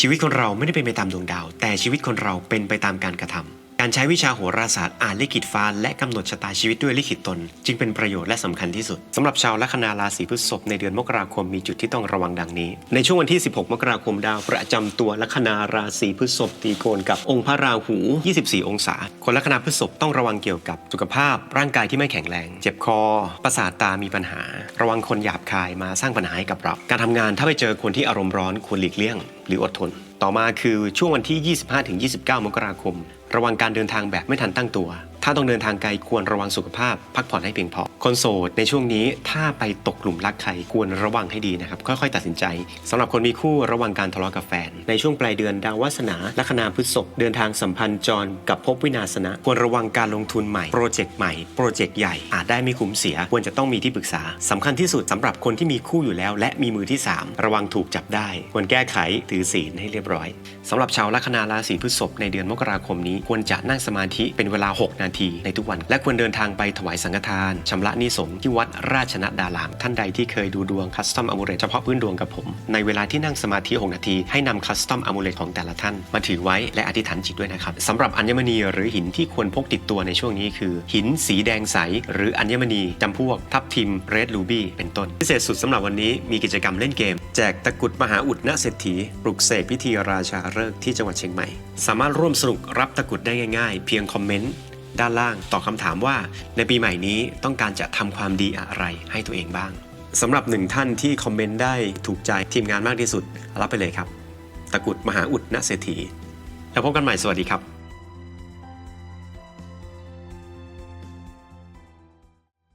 ชีวิตคนเราไม่ได้เป็นไปตามดวงดาว แต่ชีวิตคนเราเป็นไปตามการกระทำ การใช้วิชาโหราศาสตร์อ่านลิขิตฟ้า และกำหนดชะตาชีวิตด้วยลิขิตตน จึงเป็นประโยชน์และสำคัญที่สุดสำหรับชาวลัคนาราศีพฤษภในเดือนมกราคมมีจุดที่ต้องระวังดังนี้ ในช่วงวันที่ 16 มกราคมดาวประจำตัวลัคนาราศีพฤษภตีโกนกับองค์พระราหู 24 องศา คนลัคนาพฤษภต้องระวังเกี่ยวกับสุขภาพ ร่างกายที่ไม่แข็งแรง เจ็บคอ ประสาทตามีปัญหา ระวังคนหยาบคายมาสร้างปัญหาให้กับเรา การทำงานถ้าไปเจอคนที่อารมณ์ร้อนควรหลีกเลี่ยง หรืออดทน ต่อมาคือช่วงวันที่ 25-29 มกราคม ระวังการเดินทางแบบไม่ทันตั้งตัว ถ้าต้องเดินทางไกลควรระวังสุขภาพ พักผ่อนให้เพียงพอ คนโสดในช่วงนี้ถ้าไปตกหลุมรักใครควรระวังให้ดีนะครับ ค่อยๆ ตัดสินใจสำหรับคนมีคู่ระวังการทะเลาะกับแฟน ในช่วงปลายเดือนดาววาสนาลัคนาพฤษภเดินทางสัมพันธ์จรกับภพวินาศนะ ควรระวังการลงทุนใหม่โปรเจกต์ใหม่โปรเจกต์ใหญ่อาจได้ไม่คุ้มเสีย ควรจะต้องมีที่ปรึกษาสำคัญที่สุดสำหรับคนที่มีคู่อยู่แล้ว และมีมือที่สามระวังถูกจับได้ ควรแก้ไขถือศีลให้เรียบร้อยสำหรับชาวลัคนาราศีพฤษภในเดือนมกราคมนี้ควรจะนั่งสมาธิเป็นเวลา 6 นาทีในทุกวัน และควรเดินทางไปถวายสังฆทานชำระนิสงที่วัดราชนดาราม ท่านใดที่เคยดูดวงคัสตอมอมูเลตเฉพาะพื้นดวงกับผม ในเวลาที่นั่งสมาธิ 6 นาที ให้นำคัสตอมอมูเลตของแต่ละท่าน มาถือไว้และอธิษฐานจิตด้วยนะครับสำหรับอัญมณีหรือหินที่ควรพกติดตัวในช่วงนี้คือ หินสีแดงใส หรืออัญมณีจำพวก ทับทิมเรดลูบี้เป็นต้น พิเศษสุดสำหรับวันนี้มีกิจกรรมเล่นเกม แจกตะกุดมหาอุดณเศรษฐีปลุกเสกพิธีราชาฤกษ์ที่จังหวัดเชียงใหม่ สามารถร่วมสนุกรับตะกุดได้ง่าย ๆ เพียงคอมเมนต์ ด้านล่างตอบคำถามว่าในปีใหม่นี้ต้องการจะทำความดีอะไรให้ตัวเองบ้างสำหรับหนึ่งท่านที่คอมเมนต์ได้ถูกใจทีมงานมากที่สุด รับไปเลยครับ ตะกุดมหาอุดณเศรษฐี แล้วพบกันใหม่สวัสดีครับ